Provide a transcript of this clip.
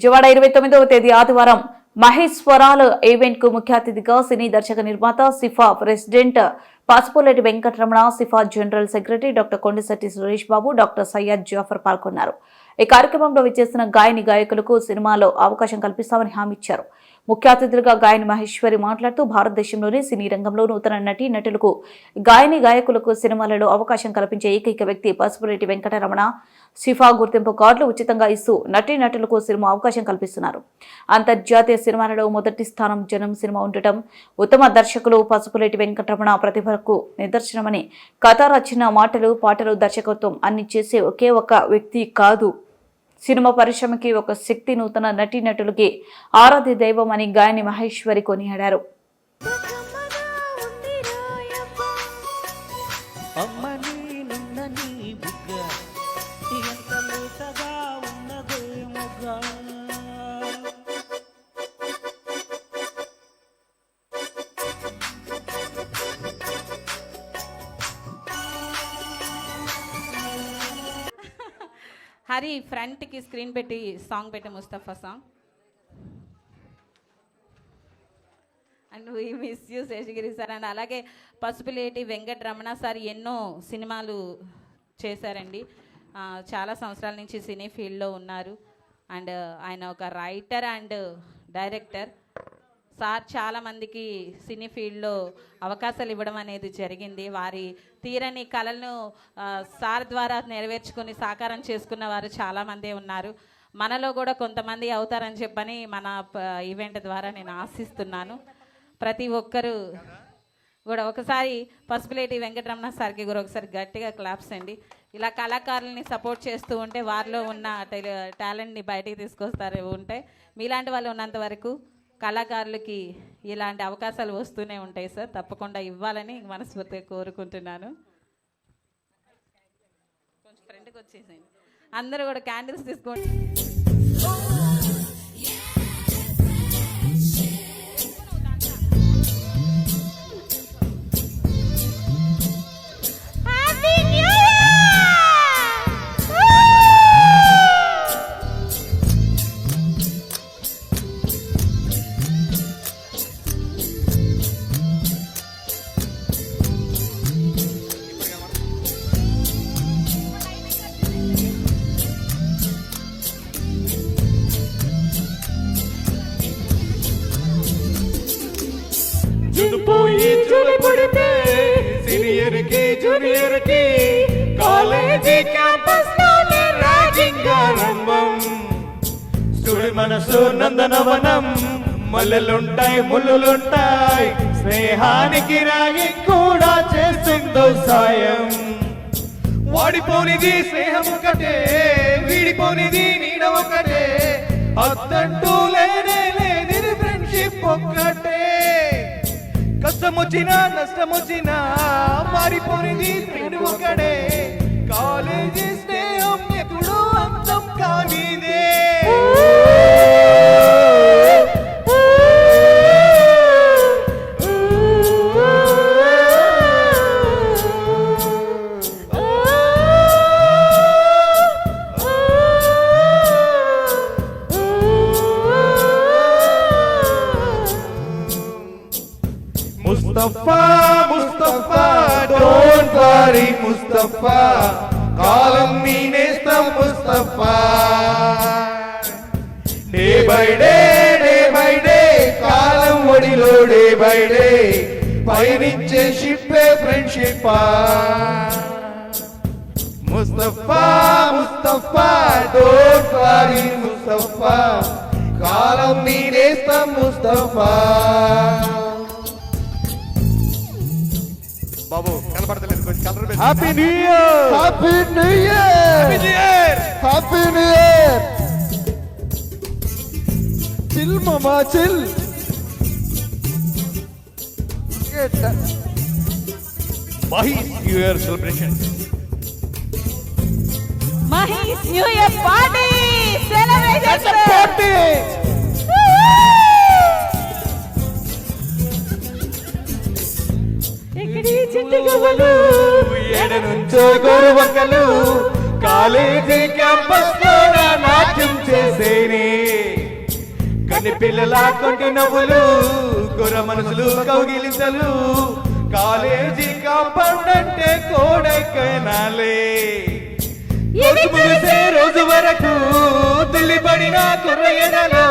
విజయవాడ ఇరవై తొమ్మిదవ తేదీ ఆదివారం మహేశ్వరాల ఈవెంట్కు ముఖ్య అతిథిగా సినీ దర్శక నిర్మాత CIFA president Pasupuleti Venkataramana CIFA general secretary doctor Kondasetti Suresh Babu doctor Syed Jafar పాల్గొన్నారు. ఈ కార్యక్రమంలో విచ్చేసిన గాయని గాయకులకు సినిమాలో అవకాశం కల్పిస్తామని హామీ ఇచ్చారు. ముఖ్య అతిథులుగా గాయని మహేశ్వరి మాట్లాడుతూ భారతదేశంలోని సినీ రంగంలో నూతన నటి నటులకు గాయని గాయకులకు సినిమాలలో అవకాశం కల్పించే ఏకైక వ్యక్తి పసుపురెడ్డి వెంకటరమణ. సిఫా గుర్తింపు కార్డులు ఉచితంగా ఇస్తూ నటి నటులకు సినిమా అవకాశం కల్పిస్తున్నారు. అంతర్జాతీయ సినిమాలలో మొదటి స్థానం జనం సినిమా ఉండటం ఉత్తమ దర్శకులు పసుపులేటి వెంకటరమణ ప్రతిభకు నిదర్శనమని కథ రచన మాటలు పాటలు దర్శకత్వం అన్ని చేసే ఒకే ఒక వ్యక్తి కాదు. సినిమా పరిశ్రమకి ఒక శక్తి నూతన నటీనటులకి ఆరాధ్య దైవం అని గాయని మహేశ్వరి కొనియాడారు. అమ్మ నీ హరి ఫ్రంట్కి స్క్రీన్ పెట్టి సాంగ్ పెట్టి Mustafa song and we miss you Seshagiri sir and అలాగే పసుపులేటి వెంకట రమణ సార్ ఎన్నో సినిమాలు చేశారండి. చాలా సంవత్సరాల నుంచి సినీ ఫీల్డ్లో ఉన్నారు. అండ్ ఆయన ఒక రైటర్ అండ్ డైరెక్టర్ సార్ చాలా మందికి సినీ ఫీల్డ్లో అవకాశాలు ఇవ్వడం అనేది జరిగింది. వారి తీరని కళలను సార్ ద్వారా నెరవేర్చుకుని సాకారం చేసుకున్న వారు చాలామందే ఉన్నారు. మనలో కూడా కొంతమంది అవుతారని చెప్పని మన ఈవెంట్ ద్వారా నేను ఆశిస్తున్నాను. ప్రతి ఒక్కరూ కూడా ఒకసారి పసుపులేటి వెంకటరమణ సార్కి కూడా ఒకసారి గట్టిగా క్లాప్స్ అండి. ఇలా కళాకారుల్ని సపోర్ట్ చేస్తూ ఉంటే వారిలో ఉన్న టాలెంట్ని బయటికి తీసుకొస్తారు ఉంటే మీలాంటి వాళ్ళు ఉన్నంత వరకు కళాకారులకి ఇలాంటి అవకాశాలు వస్తూనే ఉంటాయి సార్. తప్పకుండా ఇవ్వాలని మనస్ఫూర్తిగా కోరుకుంటున్నాను. కొంచెం ఫ్రెండ్కి వచ్చేసేయండి. అందరూ కూడా క్యాండిల్స్ తీసుకోండి. జూనియర్కి కాలేజీ క్యాంపస్లోనే రాజింగారంభం ఆరంభం మనసు నందనవనం మల్లెలుంటాయి ముళ్ళులుంటాయి స్నేహానికి రాగి కూడా చేసిందో సాయం. వాడిపోనిది స్నేహం ఒకటే వీడిపోనిది నీడ ఒకటే అత్తంటూ కష్టం నష్టమొచ్చినా నష్టం వచ్చినా మారిపోనిది ఫ్రెండ్ ఒకడే కాలేజీ స్నేహం ఎప్పుడు అంతం కానిదే. Mustafa Mustafa don't worry Mustafa. కాలం నీ నేస్తం Mustafa. Day by day day by day కాలం ఒడిలో డే బై డే. పయనించే షిప్పే friendship Mustafa Mustafa don't worry Mustafa. కాలం నీ నేస్తం ముస్తఫా. బాబు కనపడతలేదు కొంచెం colour happy new year happy new year happy new year happy new year chill మామా chill Mahi new year celebration Mahesh new year party నుంచో గోరువక్కలు college క్యాంపస్లో నాట్యం చేసేనే. కొన్ని పిల్లల కొంటి నవ్వులు కుర్ర మనసులు కౌగిలింతలు కాలేజీ కాంపౌండ్ అంటే కోడెక్కనాలే రోజు వరకు తుల్లిపడిన కుర్ర ఎదలో